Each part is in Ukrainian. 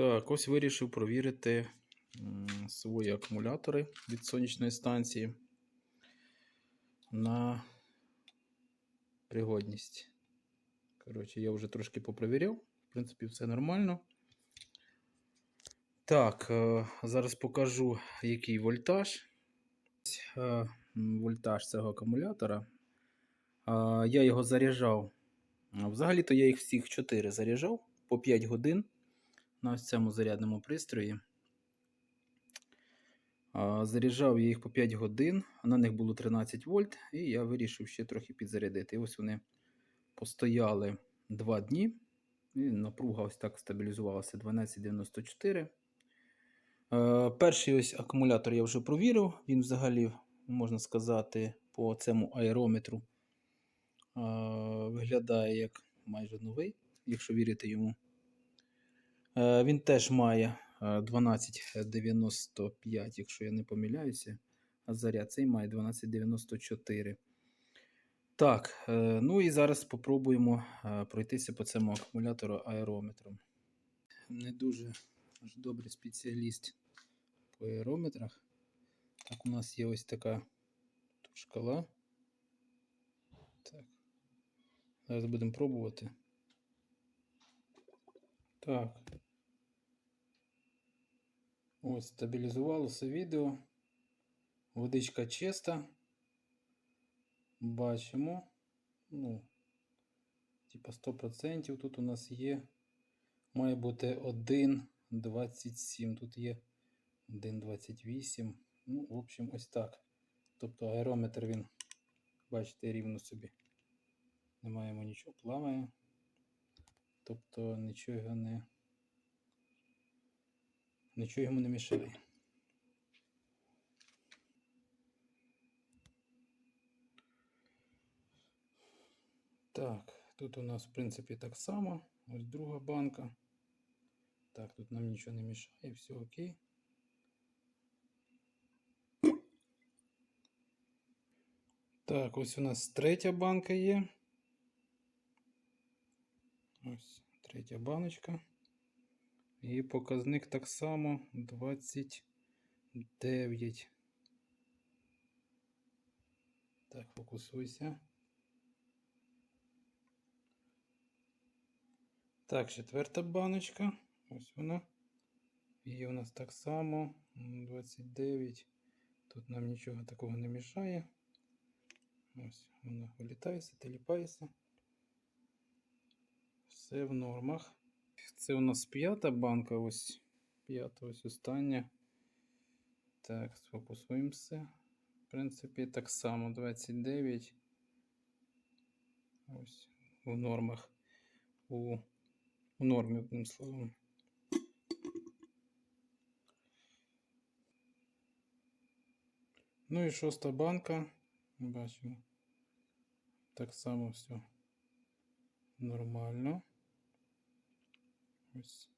Так, ось вирішив провірити свої акумулятори від сонячної станції на пригодність. Коротше, я вже трошки попровіряв. В принципі, все нормально. Так, е, зараз покажу, який вольтаж. Е, Вольтаж цього акумулятора. Е, Я його заряджав. Взагалі-то я їх всіх 4 заряджав по 5 годин на ось цьому зарядному пристрої. Заряджав я їх по 5 годин, на них було 13 вольт, і я вирішив ще трохи підзарядити. І ось вони постояли 2 дні. І напруга ось так стабілізувалася 1294. Е, Перший ось акумулятор я вже провірив. Він взагалі, можна сказати, по цьому аерометру е, виглядає як майже новий, якщо вірити йому. Е, Він теж має е, 1295, якщо я не помиляюся. А заряд цей має 1294. Так, е, ну і зараз спробуємо е, пройтися по цьому акумулятору аерометром. Не дуже аж добрий спеціаліст по аерометрах. Так, у нас є ось така шкала. Так. Зараз будемо пробувати. Так. Ось стабілізувалося відео. Водичка чиста. Бачимо. Ну, типа 100%. Тут у нас є. Має бути 1,27. Тут є 1,28. Ну, в общем, ось так. Тобто аерометр він, бачите, рівно собі. Не маємо нічого, плаває. Тобто нічого не. Нічого йому не мішає. Так, тут у нас, в принципі, так само. Ось друга банка. Так, тут нам нічого не мішає, все окей. Так, ось у нас третя банка є. Ось третя баночка. І показник так само 29. Так, фокусуйся. Так, четверта баночка. Ось вона. І у нас так само 29. Тут нам нічого такого не мішає. Ось вона вилітається, теліпається. Все в нормах. Це у нас п'ята банка, ось п'ята, ось остання. Так, сфокусуємося. В принципі, так само 29. Ось в нормах. У, у нормі, одним словом. Ну і шоста банка. Бачимо. Так само все нормально. Ось.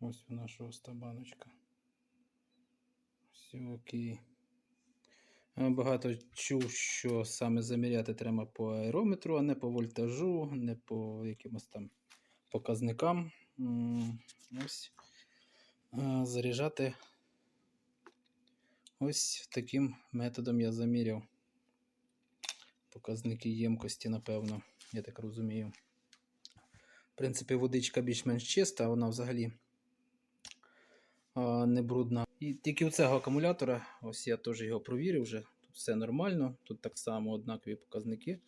Ось вона шоста баночка. Все окей. Багато чув, що саме заміряти треба по аерометру, а не по вольтажу, не по якимось там показникам. Ось. Заряджати ось таким методом я заміряв. Показники ємкості, напевно, я так розумію. В принципі, водичка більш-менш чиста, вона взагалі не брудна. І тільки у цього акумулятора, ось я теж його провірив вже. Тут все нормально. Тут так само однакові показники.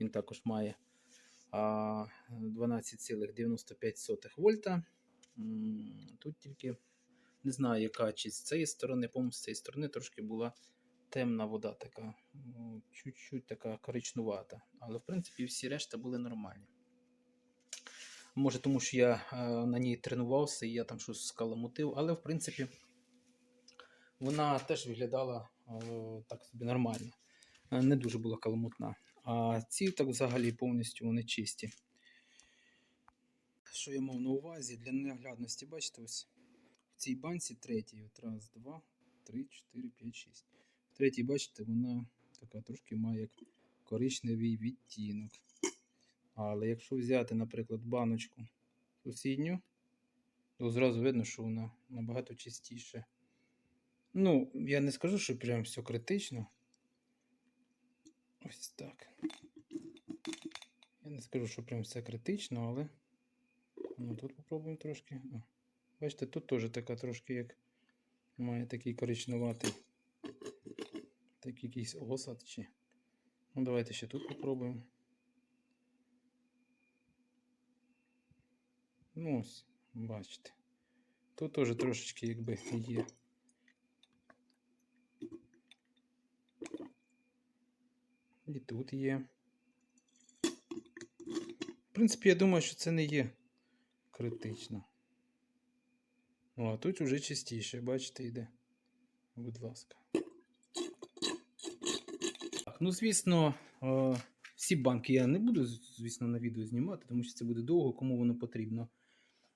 Він також має 12,95 вольта. Тут тільки не знаю, яка чи з цієї сторони, по-моєму, з цієї сторони трошки була темна вода, така, ну, чуть-чуть така коричнувата. Але в принципі всі решта були нормальні. Може, тому що я е, на ній тренувався і я там щось скаламутив, але в принципі вона теж виглядала е, так собі нормально. Е, Не дуже була каламутна. А ці так взагалі повністю вони чисті. Що я мав на увазі для наглядності, бачите, ось в цій банці третій. От раз, два, три, чотири, п'ять, шість. В третій, бачите, вона така трошки має як коричневий відтінок. Але якщо взяти, наприклад, баночку сусідню, то зразу видно, що вона набагато чистіше. Ну, я не скажу, що прям все критично. Ось так. Я не скажу, що прям все критично, але. Ну, тут попробуємо трошки. О, бачите, тут теж така трошки як має такий коричнуватий. Такий якийсь осад чи. Ну, давайте ще тут попробуємо. Ну ось, бачите. Тут теж трошечки якби є. І тут є. В принципі, я думаю, що це не є критично. О, а тут вже чистіше, бачите, йде. Будь ласка. Так, ну, звісно, е, всі банки я не буду, звісно, на відео знімати, тому що це буде довго, кому воно потрібно.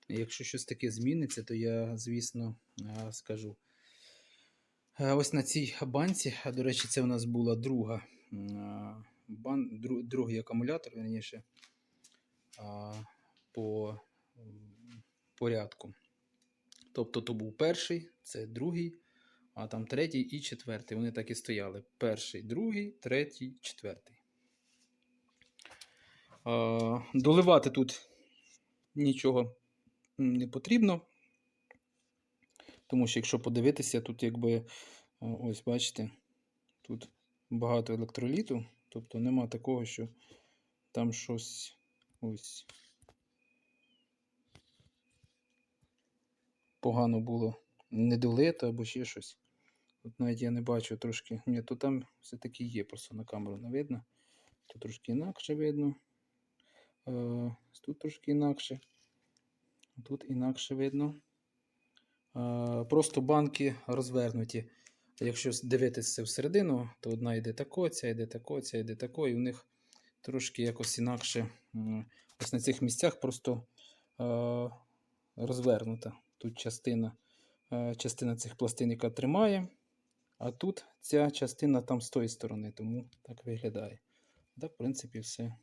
Якщо щось таке зміниться, то я, звісно, е, скажу. Е, Ось на цій банці, до речі, це у нас була друга бан, дру- другий акумулятор, верніше, по порядку. Тобто то був перший, це другий, а там третій і четвертий. Вони так і стояли. Перший, другий, третій, четвертий. Доливати тут нічого не потрібно. Тому що, якщо подивитися, тут якби е, ось бачите, тут багато електроліту, тобто нема такого, що там щось ось погано було недолито або ще щось. Тут навіть я не бачу трошки. Ні, то там все-таки є, просто на камеру не видно. Тут трошки інакше видно. Е, тут трошки інакше. Тут інакше видно. Е, Просто банки розвернуті. Якщо дивитися всередину, то одна йде тако, ця йде тако, ця йде тако, і у них трошки якось інакше. Ось на цих місцях просто е, розвернута. Тут частина, е, частина цих пластин, яка тримає, а тут ця частина там з тої сторони, тому так виглядає. Так, в принципі, все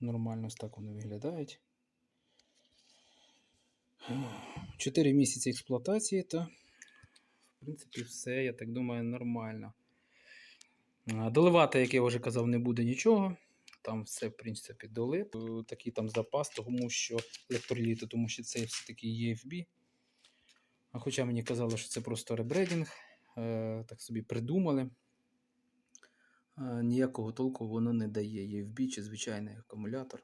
нормально ось так вони виглядають. 4 місяці експлуатації, то, в принципі, все, я так думаю, нормально. Доливати, як я вже казав, не буде нічого. Там все, в принципі, долит. Е, Такий там запас, тому що електроліти, тому що це все-таки EFB. А хоча мені казали, що це просто ребрейдинг, е, так собі придумали. Е, Ніякого толку воно не дає. EFB чи звичайний акумулятор.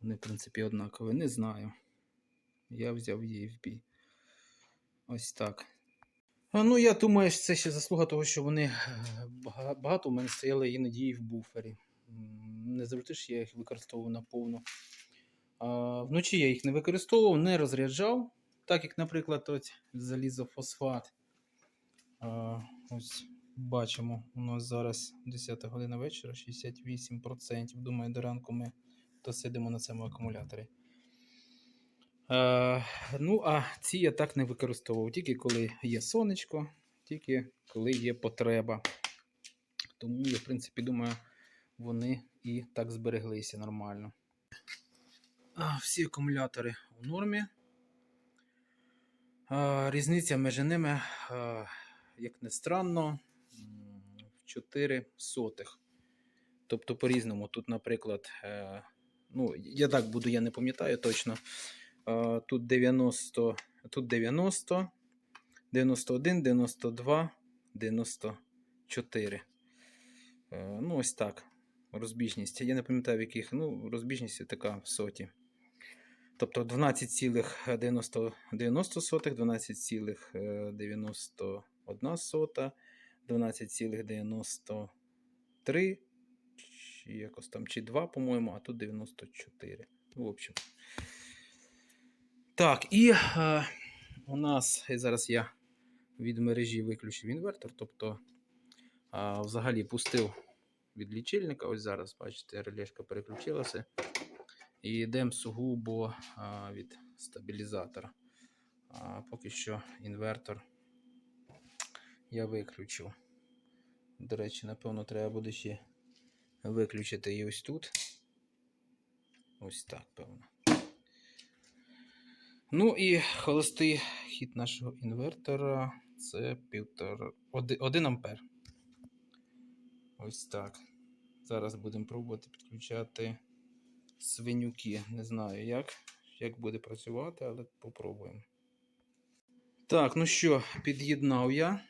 Вони, в принципі, однакові. Не знаю. Я взяв EFB. Ось так. Ну, я думаю, що це ще заслуга того, що вони е, багато у мене стояли іноді і в буфері. Не завжди ж я їх використовував наповну. А, вночі я їх не використовував, не розряджав, так як, наприклад, ось залізофосфат. А, ось бачимо, у нас зараз 10 година вечора, 68%. Думаю, до ранку ми досидимо на цьому акумуляторі. Е, ну, а ці я так не використовував, тільки коли є сонечко, тільки коли є потреба. Тому я, в принципі, думаю, вони і так збереглися нормально. Всі акумулятори у нормі. Різниця між ними, як не странно, в 4 сотих. Тобто по-різному. Тут, наприклад, е, ну, я так буду, я не пам'ятаю точно. Е, Тут 90, тут 90, 91, 92, 94. Е, Ну, ось так. Розбіжність. Я не пам'ятаю, в яких. Ну, розбіжність така в соті. Тобто 12,90, сотих, 12,91 сота, 12,93, чи якось там, чи 2, по-моєму, а тут 94. В общем. Так, і е, у нас і зараз я від мережі виключив інвертор, тобто е, взагалі пустив від лічильника. Ось зараз, бачите, релешка переключилася. І йдемо сугубо а, від стабілізатора. А, поки що інвертор я виключив. До речі, напевно, треба буде ще виключити і ось тут. Ось так, певно. Ну і холостий хід нашого інвертора це 1 ампер. Ось так. Зараз будемо пробувати підключати свинюки. Не знаю як, як буде працювати, але попробуємо. Так, ну що, під'єднав я.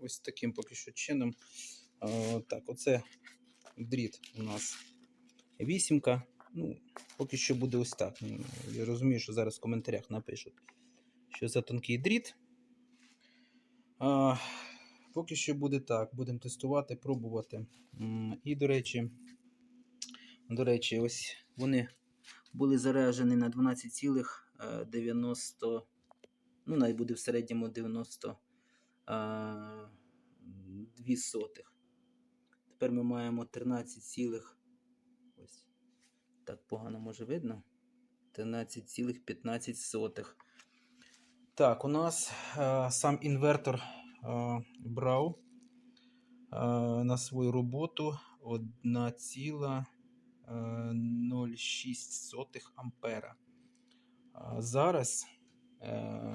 Ось таким поки що чином. Так, оце дріт у нас вісімка. Ну, поки що буде ось так. Ну, Я розумію, що зараз в коментарях напишуть, що за тонкий дріт. А, поки що буде так. Будемо тестувати, пробувати. І, до речі, до речі, ось вони були заряджені на 12,90. Ну, навіть буде в середньому 92 сотих. Тепер ми маємо 13, цілих- ось так погано може видно. 13,15. Так, у нас е, сам інвертор е, брав е, на свою роботу 1,06 ампера. А зараз е,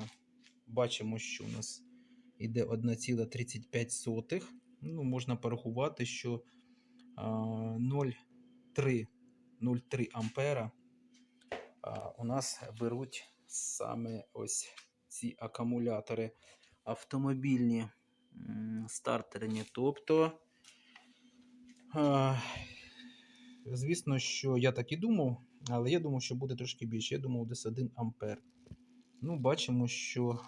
бачимо, що у нас йде 1,35. Ну, можна порахувати, що а, 0,3 0,3 ампера а, у нас беруть саме ось ці акумулятори автомобільні стартерні. Тобто, звісно, що я так і думав, але я думав, що буде трошки більше. Я думав, десь 1 ампер. Ну, бачимо, що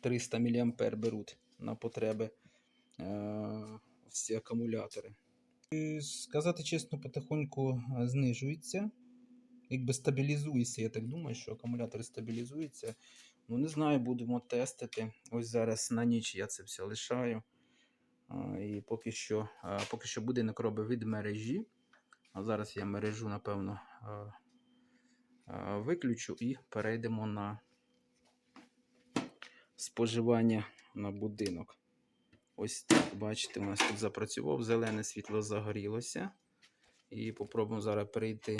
300 мА беруть на потреби всі акумулятори. Сказати чесно, потихоньку е, знижується. Якби стабілізується, я так думаю, що акумулятори стабілізуються. Ну, не знаю, будемо тестити. Ось зараз на ніч я це все лишаю. І поки що, поки що будинок робить від мережі. А зараз я мережу, напевно, виключу і перейдемо на споживання на будинок. Ось так, бачите, у нас тут запрацював, зелене світло загорілося. І попробуємо зараз перейти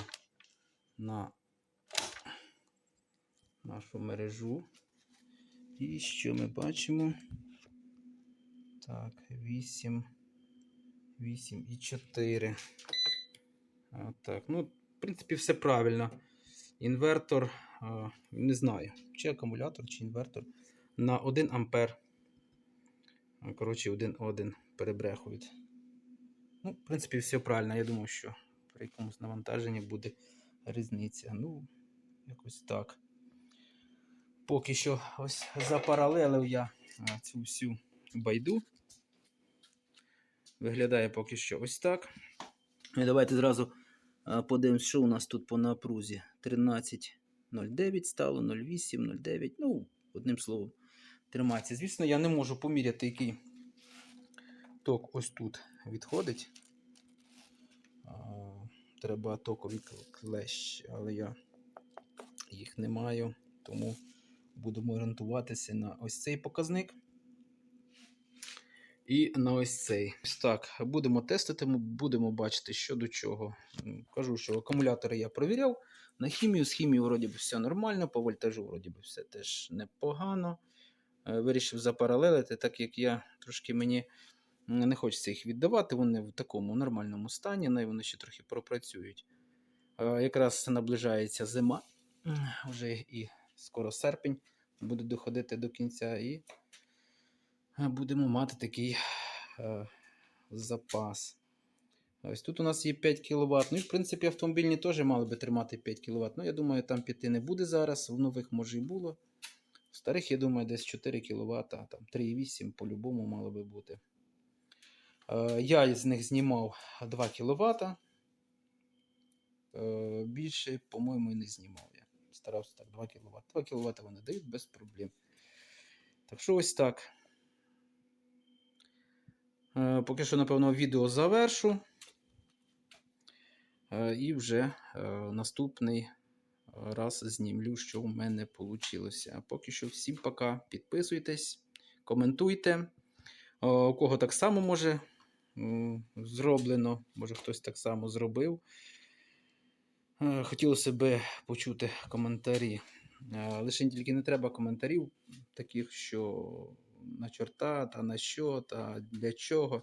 на нашу мережу. І що ми бачимо? Так, 8, 8 і 4. А, так, ну, в принципі, все правильно. Інвертор, не знаю, чи акумулятор, чи інвертор на 1 ампер. А, Коротше, один-один перебрехують. Ну, в принципі, все правильно. Я думав, що при якомусь навантаженні буде різниця. Ну, якось так. Поки що ось запаралелив я цю всю байду. Виглядає поки що ось так. І давайте зразу подивимось, що у нас тут по напрузі. 13.09 стало, 08, 09. Ну, одним словом, тримається. Звісно, я не можу поміряти, який ток ось тут відходить. Треба токові клещі, але я їх не маю, тому будемо орієнтуватися на ось цей показник. І на ось цей. Так, будемо тестити, будемо бачити, що до чого. Кажу, що акумулятори я провіряв. На хімію, з хімією вроді би все нормально, по вольтажу вроді би все теж непогано. Е, Вирішив запаралелити, так як я трошки мені не хочеться їх віддавати, вони в такому нормальному стані, най вони ще трохи пропрацюють. Е, Якраз наближається зима, вже і скоро серпень буде доходити до кінця, і е, будемо мати такий запас. Ось тут у нас є 5 кВт. Ну і в принципі автомобільні теж мали би тримати 5 кВт. Ну, я думаю, там 5 не буде зараз. В нових може і було. Старих, я думаю, десь 4 кВт, там 3,8 по-любому мало би бути. Е, Я з них знімав 2 кВт. Е, Більше, по-моєму, і не знімав я. Старався так 2 кВт. 2 кВт вони дають без проблем. Так що ось так. Е, Поки що, напевно, відео завершу. І вже наступний раз знімлю, що в мене вийшло. А поки що всім пока. Підписуйтесь, коментуйте. У кого так само може зроблено, може хтось так само зробив. Е, Хотілося б почути коментарі. Е, Лише тільки не треба коментарів, таких, що на чорта, та на що, та для чого.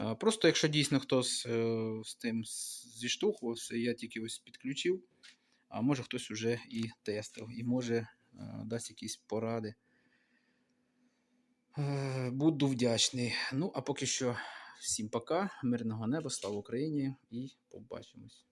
Е, Просто якщо дійсно хтось з тим зіштовхувався, я тільки ось підключив, а може хтось уже і тестив, і може е, дасть якісь поради. Е, Буду вдячний. Ну, а поки що всім пока, мирного неба, слава Україні і побачимось.